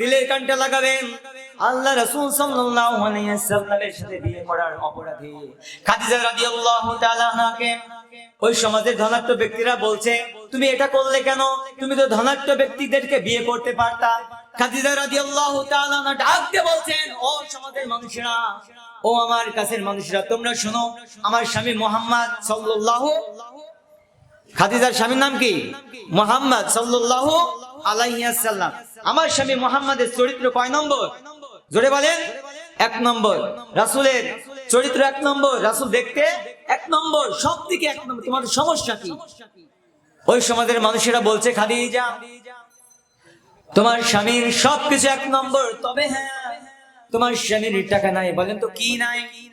দিলের কানটা লাগাবেন। আল্লাহ রাসূল সাল্লাল্লাহু আলাইহি ওয়াসাল্লামের সাথে বিয়ে করার অপরাধী। খাদিজা রাদিয়াল্লাহু তাআলা আনহাকে ওই সমাজের ধনাঢ্য ব্যক্তিরা বলছে, তুমি এটা করলে কেন? তুমি তো ধনাঢ্য ব্যক্তিদেরকে বিয়ে করতে পারতা। খাদিজা রাদিয়াল্লাহু তাআলা আনহা ডাক বলছেন, ও সমাজের মানুষেরা, ও আমার কাছের মানুষরা, তোমরা শোনো, আমার স্বামী মোহাম্মদ সাল্লাল্লাহু খাদিজার স্বামীর নাম কি? মোহাম্মদ সাল্লাল্লাহু আলাইহি সাল্লাম আমার স্বামী মোহাম্মদের চরিত্র কয় নম্বর? জোরে বলেন। এক নম্বর। রাসূলের চরিত্র এক নম্বর। রাসূল দেখতে এক নম্বর। সব থেকে এক নম্বর। তোমাদের সমস্যা কি? ওই সমাজের মানুষেরা বলছে, খাদিজা, তোমার স্বামীর সবকিছু এক নম্বর। তবে হ্যাঁ তোমার স্বামীর টাকা নাই। বলেন তো, কি নাই?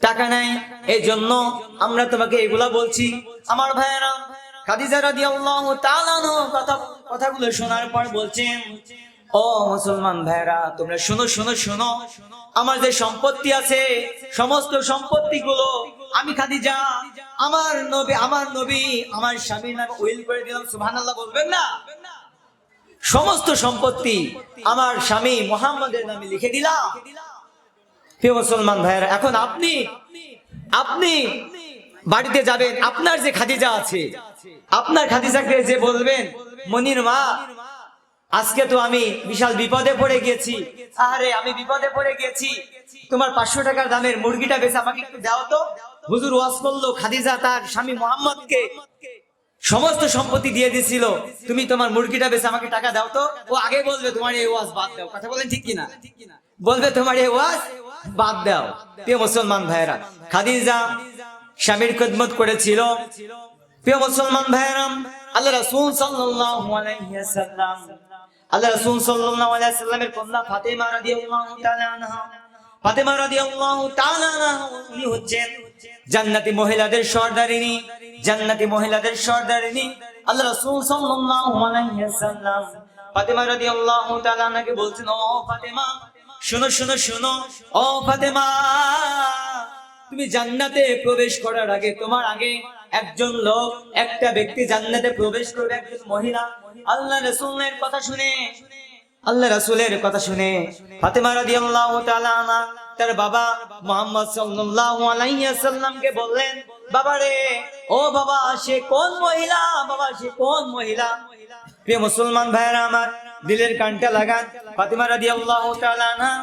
টাকা নাই। এই জন্য আমরা তোমাকে এগুলা বলছি। আমার ভাইয়েরা খাদিজা রাদিয়াল্লাহু তাআলা কথা, কথাগুলো শোনার পর বলছেন, ও মুসলমান ভাইরা তোমরা শোনো শোনো শোনো। আমার যে সম্পত্তি আছে, সমস্ত সম্পত্তিগুলো আমি খাদিজা, আমার নবী আমার নবী, আমার স্বামীর নামে উইল করে দিলাম, সুবহানাল্লাহ বলবেন না? সমস্ত সম্পত্তি আমার স্বামী মোহাম্মদের নামে লিখে দিলাম। প্রিয় মুসলমান ভাইরা এখন আপনি আপনি বাড়িতে যাবেন, আপনার যে খাদিজা আছে আপনার খাদিজাকে যে বলবেন, মনির মা, আজকে তো আমি বিশাল বিপদে পড়ে গেছি। আরে আমি বিপদে পড়ে গেছি। তোমার পাঁচশো টাকার দামের মুরগিটা বেশ আমাকে একটু দাও তো। হুজুর ওয়াজ করল, খাদিজা তার স্বামী মোহাম্মদকে সমস্ত সম্পত্তি দিয়ে দিছিল। তুমি তোমার মুরগিটা বেশ আমাকে টাকা দাও তো। ও আগে বলবে, তোমার এই ওয়াজ বাদ দাও। কথা বলেন ঠিক কিনা? বলবে, তোমার এই ওয়াজ বাদ দাও। প্রিয় মুসলমান ভাইয়েরা, খাদিজা স্বামীর খেদমত করেছিল। প্রিয় মুসলমান ভাইয়েরা আল্লাহ রাসূল সাল্লাল্লাহু আলাইহি ওয়াসাল্লাম, আল্লাহ রাসূল সাল্লাল্লাহু আলাইহি ওয়াসাল্লামের কন্যা ফাতেমা রাদিয়াল্লাহু তাআলা আনহা, ফাতেমা রাদিয়াল্লাহু তাআলা আনহা, উনি হচ্ছেন জান্নাতি মহিলাদের সর্দারিনী, জান্নাতি মহিলাদের সর্দারিনী। আল্লাহ রাসূল সাল্লাল্লাহু আলাইহি ওয়াসাল্লাম, ফাতেমা রাদিয়াল্লাহু তাআলা আনহাকে বলছেন, ও ফাতেমা, শোনো, শুনো, শোনো, ও ফাতেমা, তুমি জান্নাতে প্রবেশ করার আগে, তোমার আগে একজন লোক, একটা ব্যক্তি জান্নাতে প্রবেশ করবে, একজন মহিলা। আল্লাহ রাসূলের কথা শুনে, আল্লাহ রাসূলের কথা শুনে ফাতেমা রাদিয়াল্লাহু তাআলা তার বাবা মুহাম্মদ সাল্লাল্লাহু আলাইহি ওয়াসাল্লামকে বললেন, বাবা রে, ও বাবা, সে কোন মহিলা? বাবা, সে কোন মহিলা? প্রিয় মুসলমান ভাইরা আমার, দিলের কানটা লাগান। ফাতেমা রাদিয়াল্লাহু তাআলা আনহা।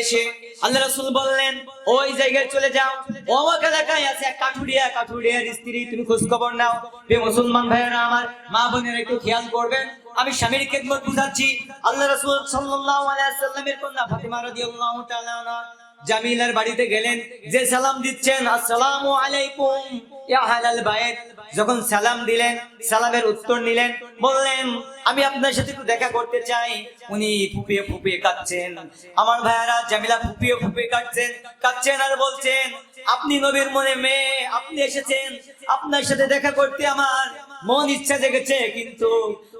এসে আল্লাহ বললেন, ওই জায়গায় চলে যাও। আছে এক কাঠুরিয়া। কাঠুরিয়ার স্ত্রী, তুমি খোঁজ খবর নাও মুসলমান ভাইয়েরা আমার, মা বোনেরা একটু খেয়াল করবেন। আমি স্বামীর খেদমত বুঝাচ্ছি। আল্লাহ রাসূল ওয়াসাল্লামের কন্যা ফাতেমা রাদিয়াল্লাহু জামিলার বাড়িতে গেলেন। যে সালাম দিচ্ছেন, আসসালামু আলাইকুম। যখন সালাম দিলেন, সালামের উত্তর নিলেন, বললেন, আমি আপনার সাথে একটু দেখা করতে চাই। উনি ফুপিয়ে ফুপিয়ে কাঁদছেন। আমার ভাইয়ারা, জামিলা ফুপিয়ে ফুপিয়ে কাটছেন কাঁদছেন আর বলছেন, আপনি নবীর মনে মেয়ে, আপনি এসেছেন, আপনার সাথে দেখা করতে আমার মন ইচ্ছা জেগেছে, কিন্তু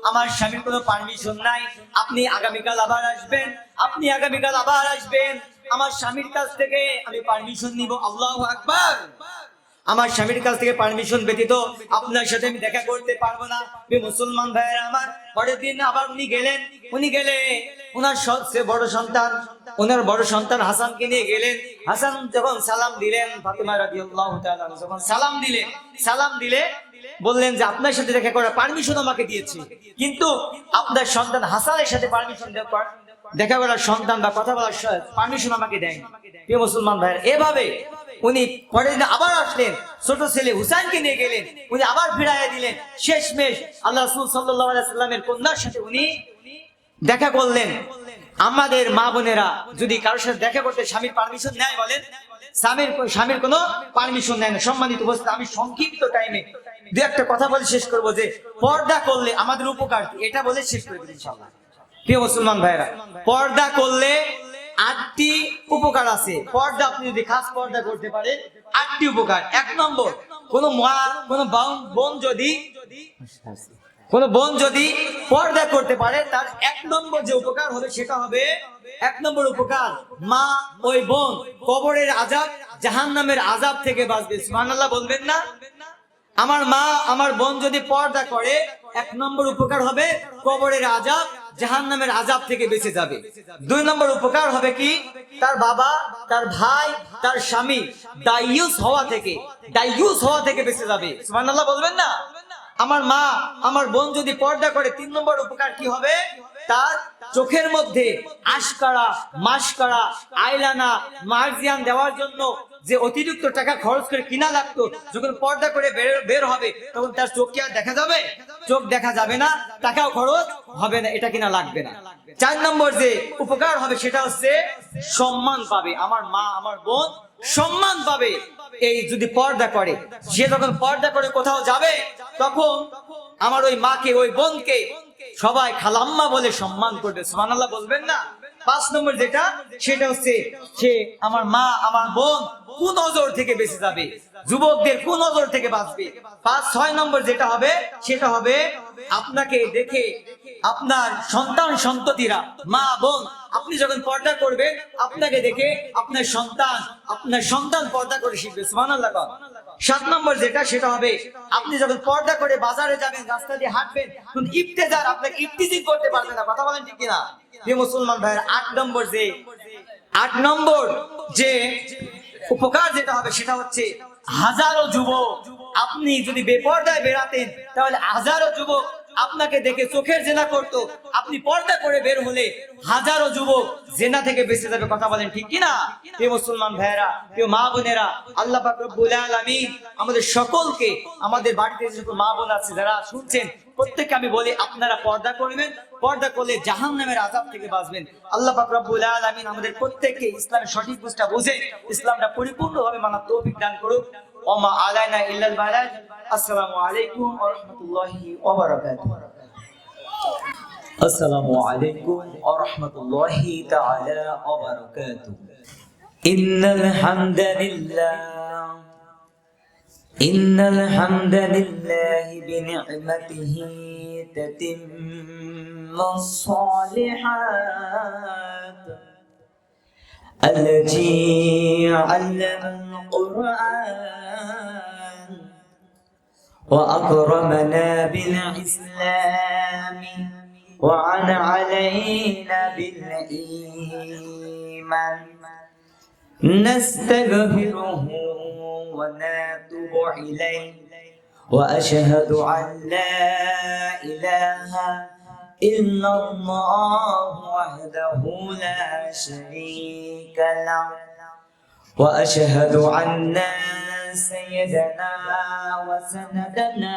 আমার স্বামীর কোনো পারমিশন নাই। আপনি আগামীকাল আবার আসবেন, আপনি আগামীকাল আবার আসবেন। আমার স্বামীর কাছ থেকে আমি পারমিশন নিব, আল্লাহু আকবার। আমার স্বামীর কাছ থেকে পারমিশন ব্যতীত আপনার সাথে আমি দেখা করতে পারব না। মুসলমান ভাইয়ের আমার। পরের দিন আবার উনি গেলেন। উনি গেলে ওনার সবচেয়ে বড় সন্তান। ওনার বড় সন্তান হাসানকে নিয়ে গেলেন। হাসান যখন সালাম দিলেন, ফাতেমা রাদিয়াল্লাহু যখন সালাম দিলেন, সালাম দিলে বললেন যে, আপনার সাথে দেখা করার পারমিশন আমাকে দিয়েছে। কিন্তু আপনার সন্তান হাসানের সাথে পারমিশন দেখা করার সন্তান বা কথা বলার পারমিশন আমাকে দেয় মুসলমান ভাইয়ের, এভাবে উনি পরের দিন আবার আসলেন। ছোট ছেলে হুসাইনকে নিয়ে গেলেন। উনি আবার ফিরাইয়া দিলেন। শেষমেশ আল্লাহ রাসূল সাল্লাল্লাহু সাল্লামের কন্যার সাথে উনি দেখা করলেন। আমাদের মা বোনেরা যদি কারোর সাথে দেখা করতে স্বামীর পারমিশন নেয় বলেন, স্বামীর স্বামীর কোনো পারমিশন নেয় না। সম্মানিত উপস্থিত, আমি সংক্ষিপ্ত টাইমে দু একটা কথা বলে শেষ করব যে, পর্দা করলে আমাদের উপকার? এটা বলে শেষ করে দিন ইনশাআল্লাহ। প্রিয় মুসলমান ভাইরা পর্দা করলে আটটি উপকার আছে। পর্দা আপনি যদি খাস পর্দা করতে পারেন, আটটি উপকার। এক নম্বর, কোন মা, কোন বোন যদি, কোন বোন যদি পর্দা করতে পারে, তার এক নম্বর যে উপকার হবে সেটা হবে, এক নম্বর উপকার, মা ওই বোন কবরের আজাব জাহান নামের আজাব থেকে বাঁচবে। সুবহানাল্লাহ বলবেন না? আমার মা, আমার বোন যদি পর্দা করে, এক নম্বর উপকার হবে কবরের আজাব জাহান নামের আজাব থেকে বেঁচে যাবে। দুই নম্বর উপকার হবে কি? তার বাবা, তার ভাই, তার স্বামী ডাইউস হওয়া থেকে ডাইউস হওয়া থেকে বেঁচে যাবে। সুমান বলবেন না? আমার মা, আমার বোন যদি পর্দা করে, তিন নম্বর উপকার কি হবে? তার চোখের মধ্যে আশকারা মাসকারা আইলানা, মার্জিয়ান দেওয়ার জন্য যে অতিরিক্ত টাকা খরচ করে কিনা লাগতো, যখন পর্দা করে বের- হবে, তখন তার চোখ কি আর দেখা যাবে? চোখ দেখা যাবে না, টাকাও খরচ হবে না, এটা কিনা লাগবে না। চার নম্বর যে উপকার হবে সেটা হচ্ছে সম্মান পাবে। আমার মা, আমার বোন সম্মান পাবে। এই যদি পর্দা করে, সে যখন পর্দা করে কোথাও যাবে, তখন আমার ওই মাকে, ওই বোনকে সবাই খালাম্মা বলে সম্মান করবে। সুবহানাল্লাহ বলবেন না? পাঁচ নম্বর যেটা, সেটা হচ্ছে সে আমার মা, আমার বোন কোন নজর থেকে বেঁচে যাবে? যুবকদের কোন নজর থেকে বাঁচবে? পাঁচ, ছয় নম্বর যেটা হবে, সেটা হবে আপনাকে দেখে আপনার সন্তান সন্ততিরা মা, বোন আপনি যখন পর্দা করবেন, আপনাকে দেখে আপনার সন্তান আপনার সন্তান পর্দা করে শিখবে কন। সাত নম্বর যেটা, সেটা হবে, আপনি যখন পর্দা করে বাজারে যাবেন, রাস্তা দিয়ে হাঁটবেন তখন ইফতেজার আপনাকে ইফতিজিং করতে পারবে না, কথা বলেন ঠিক কিনা যে মুসলমান ভাইয়ের, আট নম্বর যে, আট নম্বর যে উপকার যেটা হবে, সেটা হচ্ছে হাজারো যুবক, আপনি যদি বেপর্দায় বেড়াতেন, তাহলে হাজারো যুবক আপনাকে দেখে চোখের জেনা করতো। আপনি পর্দা করে বের হলে হাজারো যুবক জেনা থেকে বেঁচে যাবে, কথা বলেন ঠিক কিনা? প্রিয় মুসলমান ভাইয়েরা, প্রিয় মা বোনেরা, আল্লাহ রব্বুল আলামিন আমাদের সকলকে আমাদের বাড়িতে যে সকল মা বোন আছে যারা শুনছেন, প্রত্যেককে আমি বলি, আপনারা পর্দা করবেন। পর্দা করলে জাহান নামের আজাব থেকে বাঁচবেন। আল্লাহ রব্বুল আলামিন আমাদের প্রত্যেককে ইসলামের সঠিক বুঝটা বুঝে, ইসলামটা পরিপূর্ণভাবে মানার তৌফিক দান করুক। ওমা আলাইনা ইল্লাল বালাগ আসসালামু আলাইকুম ওয়া রাহমাতুল্লাহি ওয়া বারাকাতুহু আসসালামু আলাইকুম ওয়া রাহমাতুল্লাহি তাআলা ওয়া বারাকাতুহু ইন্নাল হামদালিল্লাহ إن الحمد لله بنعمته تتم الصالحات التي علم القرآن وأكرمنا بالإسلام وعن علينا بالإيمان. نستغفره ونتوب إليه وأشهد أن لا إله إلا الله وحده لا شريك له. وأشهد أن سيدنا وسندنا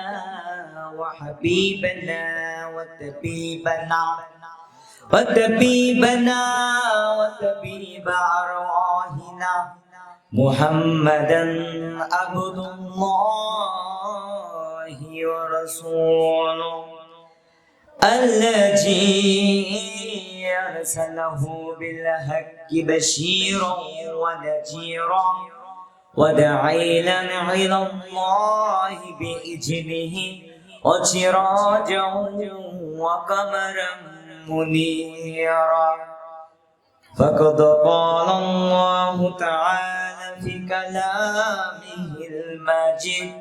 وحبيبنا وطبيبنا وطبيبنا وطبيب أرواحنا. محمدا عبد الله ورسوله. الذي أرسله بالحق بشيرا ونذيرا ودعينا إلى الله بإذنه وسراجا وقمرا منيرا. فقد قال الله تعالى في كلامه المجيد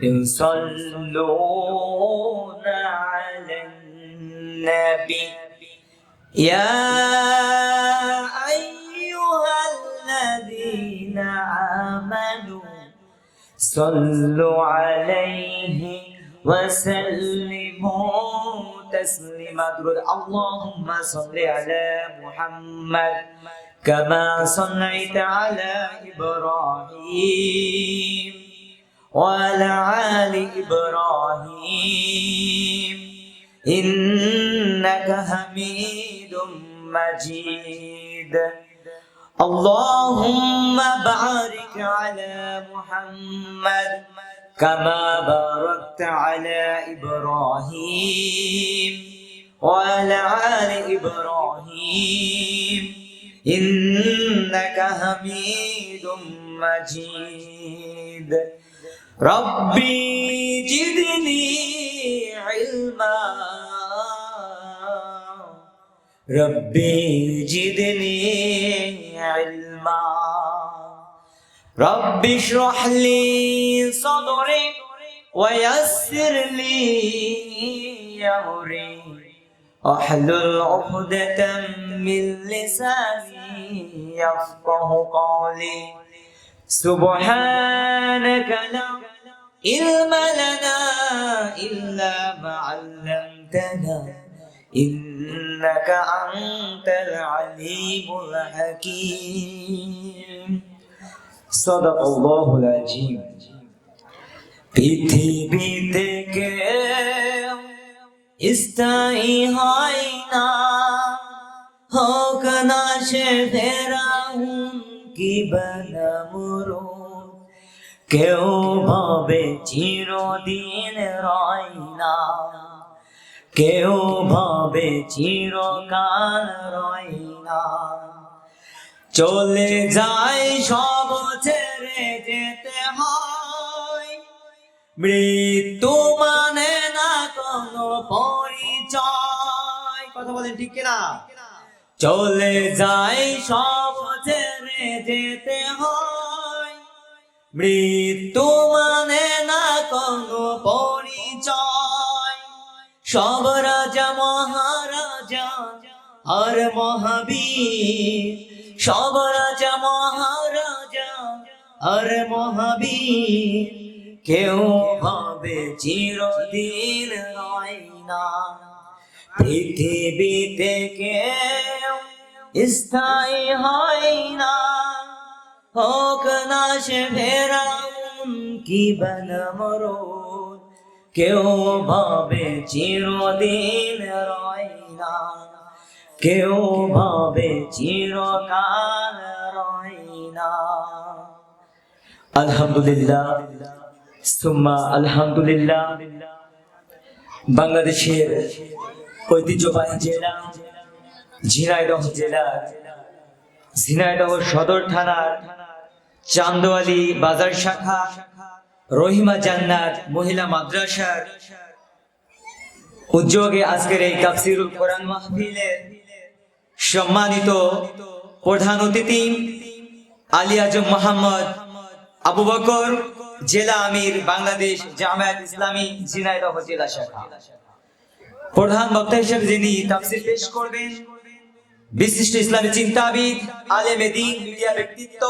يصلون على النبي. يا أيها الذين آمنوا صلوا عليه وسلموا تسليما. اللهم صل على محمد كما صليت على إبراهيم. وعلى آل إبراهيم إنك حميد مجيد. اللهم بارك على محمد كما باركت على إبراهيم وعلى آل إبراهيم إنك حميد مجيد. ربي زدني علما. ربي زدني علما. رب اشرح لي صدري ويسر لي أمري. احلل عقدة من لساني يفقه قولي. سبحانك لا علم لنا الا ما علمتنا إنك أنت العليم الحكيم صدق الله العظيم পৃথিবীতে কেউ স্থায়ী হয় না হোক না সে ফেরাউন কি বানামরো? কেউ ভাবে চিরদিন রয় না। কেউ ভাবে চিরকাল রয় না। চলে যায় সব ছেড়ে যেতে হয়। মৃত্যু মানে না কোনো পরিচয়। কথা বলেন ঠিক কিনা? চলে যায় সব ছেড়ে যেতে হয়। মৃত্যু মানে না কোনো পরিচয়। সব রাজা, মহারাজা আর মহাবীর। সব রাজা, মহারাজা আর মহাবীর। কেউ হবে চিরদিন হয় না। পৃথিবীতে কেউ স্থায়ী হয় না। হোক সে ফেরাউন কি বনমরুদ কেউ ভাবে চিরদিন রয় না। কেউ ভাবে চিরকাল রয় না। আলহামদুলিল্লাহ, সুম্মা আলহামদুলিল্লাহ। বাংলাদেশের ঐতিহ্যবাহী জেলা, ঝিনাইদহ জেলা, ঝিনাইদহ সদর থানার চান্দোয়ালি বাজার শাখা, রহিমা জান্নাত মহিলা মাদ্রাসার উদ্যোগে আজকের এই তাফসিরুল কোরআন মাহফিলের সম্মানিত প্রধান অতিথি আলী আজম মোহাম্মদ আবু বকর, জেলা আমির, বাংলাদেশ জামায়াত ইসলামী, ঝিনাইদহ জেলা শাখা। প্রধান বক্তা হিসেবে যিনি তাফসির পেশ করবেন, বিশিষ্ট ইসলামী চিন্তাবিদ, আলেমে দিন, মিডিয়া ব্যক্তিত্ব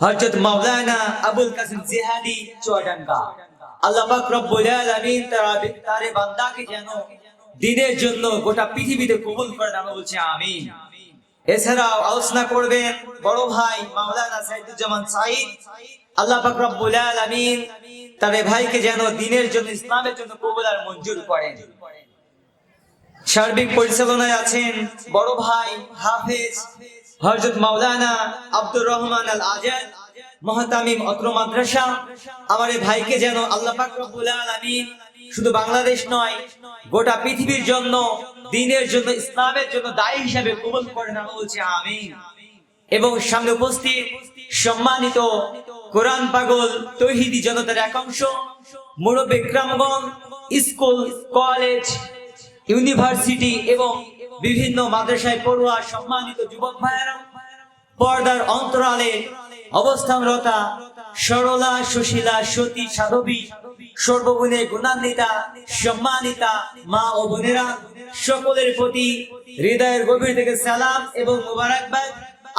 হযরত মাওলানা আবুল কাসিম জিহাদি চুয়াডাঙ্গা। আল্লাহ পাক রব্বুল আলামিন তার বান্দাকে যেন দিনের জন্য গোটা পৃথিবীতে কবুল করে দান বলছে, আমিন। এছাড়াও আলোচনা করবেন বড় ভাই মাওলানা সাইদুজ্জামান সাইদ আল্লাহ পাক রব্বুল আলামিন তার ভাইকে যেন দিনের জন্য, ইসলামের জন্য কবুল আর মঞ্জুর করেন। সার্বিক পরিচালনায় আছেন বড় ভাই হাফেজ হযরত মাওলানা আব্দুর রহমান আল আজাদ মহাতামিম অত্র মাদ্রাসা, আমার এই ভাইকে যেন আল্লাহ পাক রব্বুল আলামিন শুধু বাংলাদেশ নয়, গোটা পৃথিবীর জন্য, দিনের জন্য, ইসলামের জন্য দায়ী হিসাবে কবুল করেন আমি বলছি, আমিন। এবং সামনে উপস্থিত সম্মানিত কোরআন পাগল তৌহিদি জনতার একাংশ মুরব্বী গ্রামগণ স্কুল, কলেজ, ইউনিভার্সিটি এবং বিভিন্ন মাদ্রাসায় পড়ুয়া সম্মানিত যুবক ভাইয়েরা, পর্দার অন্তরালে অবস্থানরতা সরলা, সুশীলা, সতী, সাধবী, সর্বগুণে গুণান্বিতা, সম্মানিতা মা ও বোনেরা, সকলের প্রতি হৃদয়ের গভীর থেকে সালাম এবং মুবারকবাদ।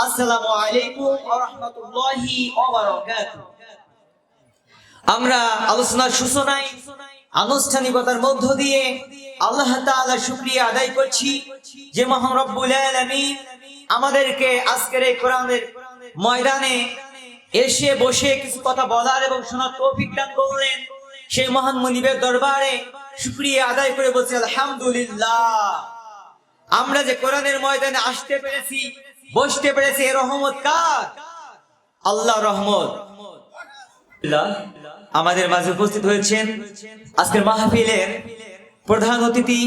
আসসালামু আলাইকুম ওয়া রাহমাতুল্লাহি ওয়া বারাকাতুহু। আমরা আলোচনার সূচনায় আনুষ্ঠানিকতার মধ্য দিয়ে আল্লাহ তাআলা শুকরিয়া আদায় করছি। যে মহান আমাদেরকে আজকের এই কোরআনের ময়দানে এসে বসে কিছু কথা বলার এবং শোনার তৌফিক দান করলেন। সেই মহান মনিবের দরবারে শুক্রিয়া আদায় করে বলছি, আলহামদুলিল্লাহ। আমরা যে কোরআনের ময়দানে আসতে পেরেছি, বসতে পেরেছি, এ রহমত কার? আল্লাহ রহমত। আমাদের মাঝে উপস্থিত হয়েছেন আজকের মাহফিলের প্রধান অতিথি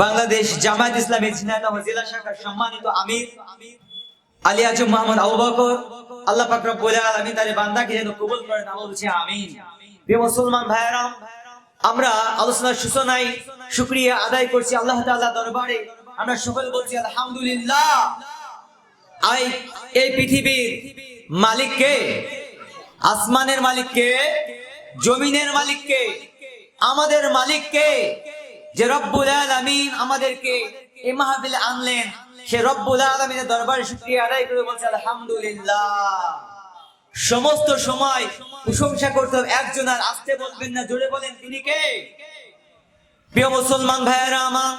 বাংলাদেশ জামায়াত ইসলামী ঝিনাইদহ জেলা শাখার সম্মানিত আমির আলী আজম মোহাম্মদ আবু বকর। আল্লাহ পাক রব্বুল আলামিন তার বান্দাকে যেন কবুল করেন। আমরা বলছি, আমিন। প্রিয় মুসলমান ভাইয়েরা আমরা আলোচনার সূচনায় শুকরিয়া আদায় করছি আল্লাহ তাআলা দরবারে। আমরা সকল বলছি, আলহামদুলিল্লাহ। আই, এই পৃথিবীর মালিককে, আসমানের মালিককে, জমিনের মালিককে, আমাদের মালিককে যে রব্বুল আলামিন আমাদেরকে এই মাহফিলে আনলেন, সে রব্বুল আলামিনের দরবারে শুকরিয়া আদায় করে বলছে, আলহামদুলিল্লাহ। সমস্ত সময় প্রশংসা করতে হবে। একজন আর আসতে বলবেন না, জোরে বলেন, তিনি কে? প্রিয় মুসলমান ভাইয়েরা আমার,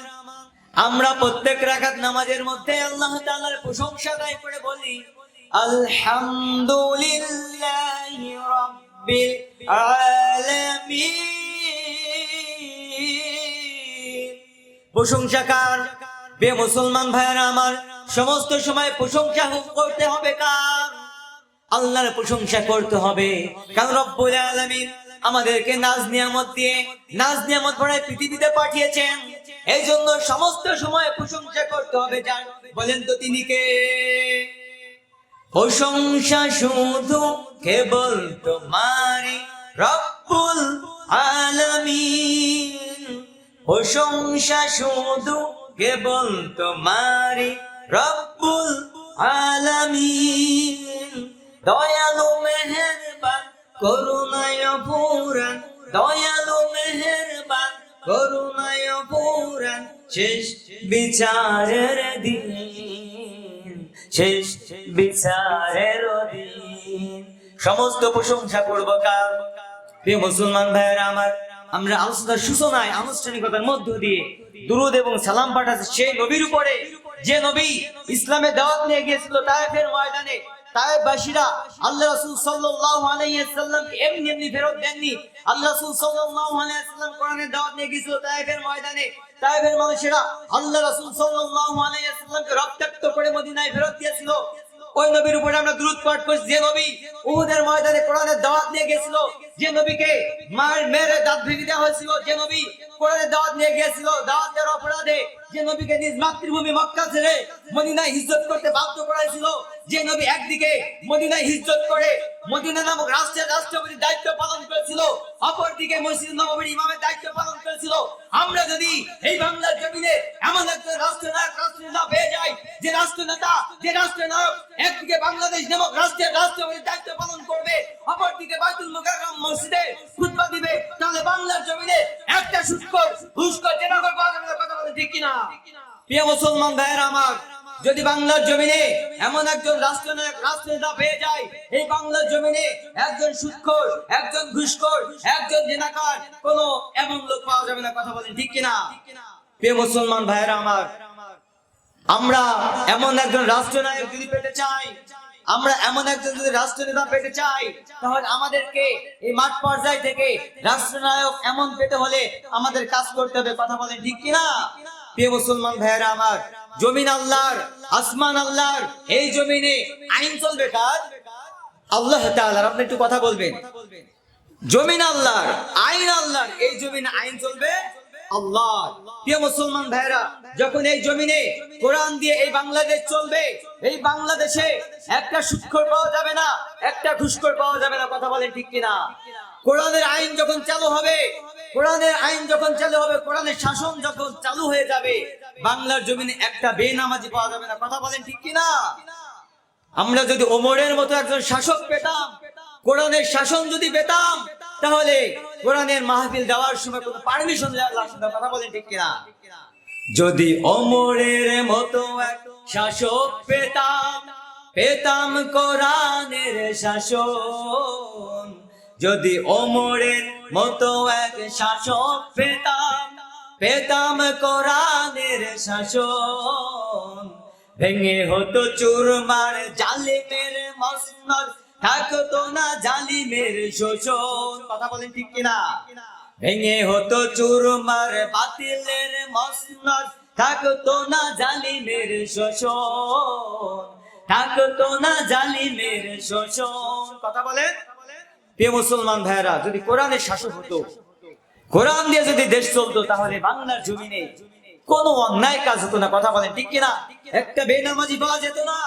আমরা প্রত্যেক রাকাত নামাজের মধ্যে আল্লাহ তাআলার প্রশংসা গাই করে বলি, আলহামদুলিল্লাহি রাব্বিল আলামিন। প্রশংসা কার? বে মুসলমান ভাইয়েরা আমার, সমস্ত সময় প্রশংসা করতে হবে কার? আল্লাহর প্রশংসা করতে হবে। কারণ রব্বুল আলামিন আমাদেরকে নাজ নিয়ামত দিয়ে, নাজ নিয়ামত ভরে পৃথিবীতে পাঠিয়েছেন। এই জন্য সমস্ত সময় প্রশংসা করতে হবে যার। বলেন তো তিনি কে? প্রশংসা শুধু কেবল তোমারই রব্বুল আলামিন। প্রশংসা শুধু কেবল তোমারই রব্বুল আলামিন। দয়ালু মেহেরবান, করুণায় পুরাণ দয়ালু মেহেরবান, করুণায় পুরাণ শেষ বিচারের দিন, শেষ বিচারের দিন। সমস্ত প্রশংসা করব কার মুসলমান ভাইয়েরা আমার আমরা আলোচনার সূচনায় আনুষ্ঠানিকতার মধ্য দিয়ে দুরুদ এবং সালাম পাঠাচ্ছে সেই নবীর উপরে। যে নবী ইসলামের দাওয়াত নিয়ে গিয়েছিল তায়েফের ময়দানে আল্লাহ রাসূল সাল্লাল্লাহু আলাইহি সাল্লামকে এমনি এমনি ফেরত দেননি। আল্লাহ রাসূল সাল্লাল্লাহু আলাইহি সাল্লাম কোরআনের দাওয়াত নিয়ে গিয়েছিল তায়েফের ময়দানে। তায়েফের মানুষেরা আল্লাহ রাসূল সাল্লাল্লাহু আলাইহি সাল্লামকে রক্তাক্ত করে মদিনায় ফেরত দিয়েছিল। ওই নবীর উপরে আমরা দূরত পাঠ করছি। যে নবী উহুদের ময়দানে কোরআনের দাওয়াত নিয়ে গেছিল, যে নবীকে মায়ের মেরে, দাঁত ভেঙে দেওয়া হয়েছিল, যে নবী কোরআনের দাওয়াত নিয়ে গেছিল, দাওয়াত দেওয়ার অপরাধে যে নবীকে নিজ মাতৃভূমি মক্কা ছেড়ে মদিনায় হিজরত করতে বাধ্য করা হয়েছিল, যে নবী একদিকে মদিনায় হিজরত করে মদিনা নামক রাষ্ট্রের রাষ্ট্রপতির দায়িত্ব পালন করেছিল। অপরদিকে মসজিদ নবমীর ইমামের দায়িত্ব পালন করেছিল। আমরা যদি এই বাংলার জমিনে এমন একজন রাষ্ট্রনায়ক, রাষ্ট্রনেতা পেয়ে যাই, যে রাষ্ট্রনেতা, যে রাষ্ট্রনায়ক একদিকে বাংলাদেশ নামক রাষ্ট্রের রাষ্ট্রপতির দায়িত্ব পালন করবে, অপরদিকে বাইতুল মুকাররম মসজিদে খুতবা দিবে, তাহলে বাংলার জমিনে একটা সুষ্কর ঘুষকর জেনাগর পাওয়া কথা বলে ঠিক কিনা? প্রিয় মুসলমান ভাইয়েরা আমার যদি বাংলার জমিনে এমন একজন রাষ্ট্রনায়ক রাষ্ট্রনেতা পেয়ে যায়, এই বাংলার জমিনে একজন সুৎখোর, একজন ঘুষখোর, একজন জেনাকার, কোন এমন লোক পাওয়া যাবে না, কথা বলেন ঠিক কিনা? প্রিয় মুসলমান ভাইয়েরা আমার, আমরা এমন একজন রাষ্ট্রনায়ক যদি পেতে চাই, আমরা এমন একজন যদি রাষ্ট্রনেতা পেতে চাই, তাহলে আমাদেরকে এই মাঠ পর্যায় থেকে রাষ্ট্রনায়ক এমন পেতে হলে আমাদের কাজ করতে হবে, কথা বলেন ঠিক কিনা? প্রিয় মুসলমান ভাইয়েরা আমার জমিন আল্লাহর, আসমান আল্লাহর, এই জমিনে আইন চলবে কার? আল্লাহ আপনি একটু কথা বলবেন। জমিন আল্লাহর, আইন আল্লাহর, এই জমিনে আইন চলবে? আল্লাহ। প্রিয় মুসলমান ভাইরা যখন এই জমিনে কোরআন দিয়ে এই বাংলাদেশ চলবে, এই বাংলাদেশে একটা সুৎখর পাওয়া যাবে না, একটা ঘুষখোর পাওয়া যাবে না, কথা বলেন ঠিক কিনা? কোরআনের আইন যখন চালু হবে, কোরআনের আইন যখন চালু হবে, কোরআনের শাসন যখন চালু হয়ে যাবে, বাংলার জমিনে একটা বেনামাজি পাওয়া যাবে না, কথা বলেন ঠিক কিনা? আমরা যদি ওমরের মতো একজন শাসক পেতাম কোরআনের শাসন যদি পেতাম, তাহলে কোরআনের মাহফিল দেওয়ার সময় কোনো পারমিশন কথা বলেন ঠিক কিনা? যদি অমরের মতো এক শাসক পেতাম পেতাম কোরআনের শাসন। যদি অমরের মতো এক শাসক পেতাম পেতাম কোরআনের শাসন। ভেঙে হতো চুরমার জালিমের মসনদ থাকতো না জালিমের শোষণ। কথা বলেন ঠিক কিনা? ভেঙে হতো চুরমার, বাতিলের মসনদ। থাকতো না জালিমের শোষণ। থাকতো না জালিমের শোষণ। কথা বলেন? প্রিয় মুসলমান ভাইরা যদি কোরআনের শাসক হতো, কোরআন দিয়ে যদি দেশ চলতো, তাহলে বাংলার জমিনে কোনো অন্যায় কাজ হতো না। কথা বলেন ঠিক কিনা? একটা বেনামাজি পাওয়া যেত না।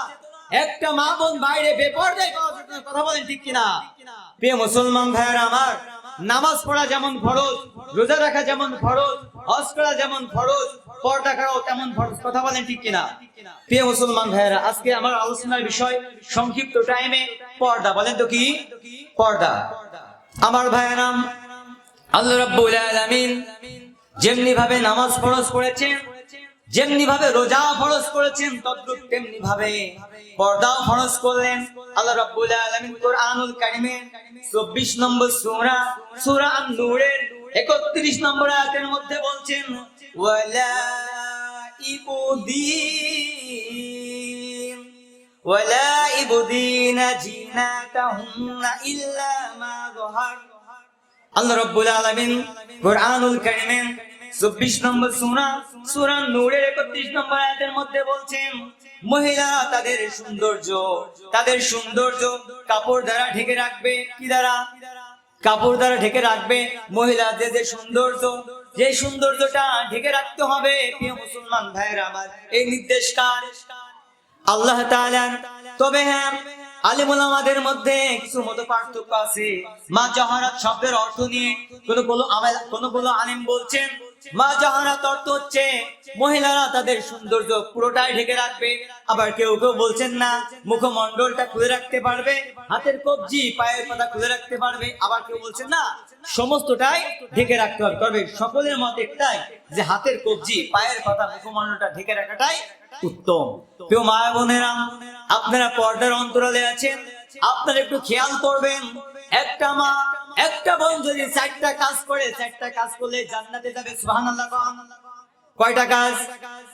একটা মা বোন বাইরে বেপরদায় কথা বলেন ঠিক কিনা? প্রিয় মুসলমান ভাইয়েরা আমার, নামাজ পড়া যেমন ফরজ, রোজা রাখা যেমন ফরজ, হজ করা যেমন ফরজ, পর্দা করাও তেমন ফরজ, কথা বলেন ঠিক কিনা? প্রিয় মুসলমান ভাইয়েরা, আজকে আমার আলোচনার বিষয় সংক্ষিপ্ত টাইমে পর্দা, বলেন তো কি? পর্দা। আমার ভাইয়েরাম আল্লাহ রাব্বুল আলামিন যেমনি ভাবে নামাজ ফরজ করেছেন যেমনি ভাবে রোজা ফরজ করেছেন, তদ্রুপ তেমনি ভাবে পর্দাও ফরজ করলেন। আল্লাহ রাব্বুল আলামিন কোরআনুল কারীমের 24 নম্বর সূরা সূরা আন-নূরের 31 নম্বর আয়াতের মধ্যে বলছেন, ওয়ালা ইবুদিন ওয়ালা ইবুদিন জিনাতাহুন্না ইল্লা মা যহার। আল্লাহ রাব্বুল আলামিন কোরআনুল কারীমের 24 নম্বর সূরা সূরা নূরের 31 নম্বর আয়াতের মধ্যে বলছেন, মহিলা তাদের সৌন্দর্য তাদের সৌন্দর্য কাপড় দ্বারা ঢেকে রাখবে, কি দ্বারা? কাপড় দ্বারা ঢেকে রাখবে। মহিলাদের যে সৌন্দর্য, যে সৌন্দর্যটা ঢেকে রাখতে হবে মুসলমান ভাইয়েরা আমার, এই নির্দেশ কার আল্লাহ তবে হ্যাঁ আলিমুল আমাদের মধ্যে কিছু মত পার্থক্য আছে। মা জাহারাত শব্দের অর্থ নিয়ে কোন কোন কোন আলিম বলছেন মা জাহারাত অর্থ হচ্ছে, মহিলারা তাদের সৌন্দর্য পুরোটাই ঢেকে রাখবে। আবার কেউ কেউ বলছেন না, মুখমণ্ডলটা খুলে রাখতে পারবে, হাতের কবজি, পায়ের পাতা খুলে রাখতে পারবে। আবার কেউ বলছেন না, সমস্তটাই ঢেকে রাখতে হবে। তবে সকলের মত একটাই যে হাতের কবজি, পায়ের পাতা, মুখমণ্ডলটা ঢেকে রাখাটাই উত্তম। কেউ মা বোনেরা, আপনারা পর্দার অন্তরালে আছেন, আপনারা একটু খেয়াল করবেন একটা মা, একটা বোন যদি চারটা কাজ করে, চারটা কাজ করলে জান্নাতে যাবে, সুবহানাল্লাহ কয়টা কাজ?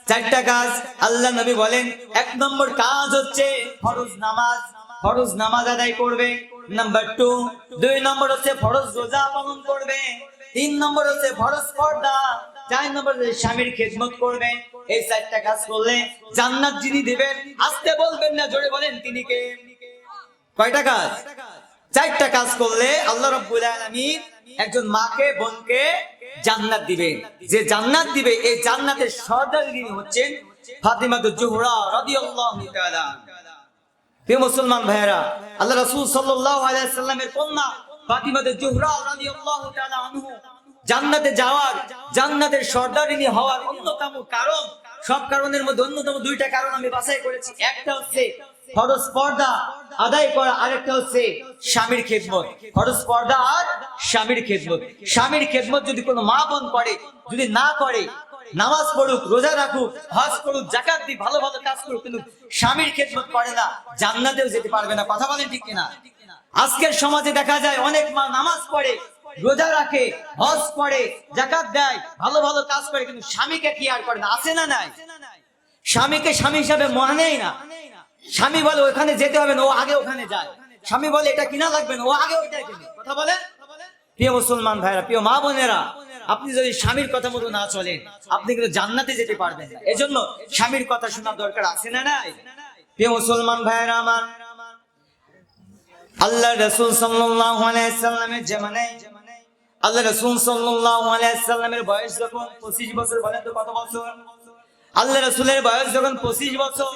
চারটা কাজ। আল্লাহ নবী বলেন, এক নম্বর কাজ হচ্ছে ফরজ নামাজ। ফরজ নামাজ আদায় করবে। নাম্বার টু, দুই নম্বর হচ্ছে ফরজ রোজা পালন করবে। তিন নম্বর হচ্ছে ফরজ পর্দা। চার নম্বর স্বামীর খেদমত করবে। এই চারটা কাজ করলে জান্নাত যিনি দিবেন, আসতে বলবেন না, জোরে বলেন তিনি কে? কয়টা কাজ? চারটা কাজ করলে আল্লাহ রাব্বুল আলামিন একজন মাকে, বোনকে জান্নাত দিবেন যে জান্নাত দিবে, এই জান্নাতের সর্দার যিনি হচ্ছেন ফাতিমাতুজ জোহরা রাদিয়াল্লাহু তাআলা। প্রিয় মুসলমান ভাইয়েরা, আল্লাহ রাসূল সাল্লাল্লাহু সাল্লামের কন্যা ফাতিমাতুজ জোহরা রাদিয়াল্লাহু তাআলা জান্নাতে যাওয়ার, জান্নাতের সর্দারিনী হওয়ার অন্যতম কারণ, সব কারণের মধ্যে অন্যতম দুইটা কারণ আমি বাছাই করেছি। একটা হচ্ছে ফরজ পর্দা আদায় করা আরেকটা হচ্ছে স্বামীর খেদমত। ফরজ পর্দা আর স্বামীর খেদমত। স্বামীর খেদমত যদি কোনো মা বোন করে, যদি না করে, নামাজ পড়ুক, রোজা রাখুক, হজ করুক জাকাত ভালো ভালো কাজ করুক, কিন্তু স্বামীর খেদমত করে না, জান্নাতেও যেতে পারবে না। কথা বলেন ঠিক কিনা? আজকের সমাজে দেখা যায় অনেক মা নামাজ পড়ে, রোজা রাখে, হজ করে জাকাত দেয়, ভালো ভালো কাজ করে, কিন্তু স্বামীকে কি আর করে না? আছে না নাই? স্বামীকে স্বামী হিসাবে মানেই না। স্বামী বলে, ওখানে যেতে হবে না, ও আগে ওখানে যায়। স্বামী বলে, এটা কিনা লাগবে না, ও আগে ওইটা কিনে কথা বলে? প্রিয় মুসলমান ভাইরা, প্রিয় মা বোনেরা, আপনি যদি স্বামীর কথা মতো না চলেন, আপনি কিন্তু জান্নাতে যেতে পারবেন না। এজন্য স্বামীর কথা শোনার দরকার আছে না নাই? প্রিয় মুসলমান ভাইরা আমার, আল্লাহ রসুল সাল্লামের জামানায়, আল্লাহ রসুল সাল্লামের বয়স যখন 25 বছর বলেন তো কত বছর? আল্লাহ রসুলের বয়স যখন 25 বছর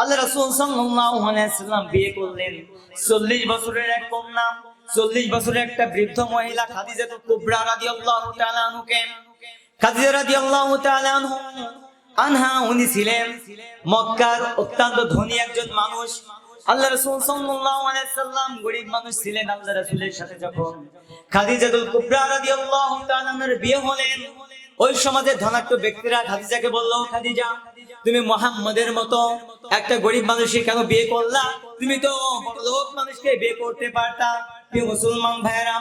আল্লাহ রসুল সাল্লাম বিয়ে করলেন। 40 বছরের এক কন্যা 40 বছরের একটা বৃদ্ধ মহিলা খাদিজা কুবরা তাআলা আনহুকে। খাদিজা রাদিয়াল্লাহু তাআলা আনহু উনি ছিলেন মক্কার অত্যন্ত ধনী একজন মানুষ। আল্লাহ রাসূল সাল্লাম গরিব মানুষ ছিলেন আল্লাহ রাসূলের সাথে যখন খাদিজাতুল কুবরা তাআলা আনহার বিয়ে হলেন। ওই ধনাঢ্য ব্যক্তিরা খাদিজাকে বলল খাদিজা তুমি মোহাম্মদের মতো একটা গরিব মানুষকে কেন বিয়ে করলা? তুমি তো লোক মানুষকে বিয়ে করতে পারতা। তুমি মুসলমান ভাইয়েরা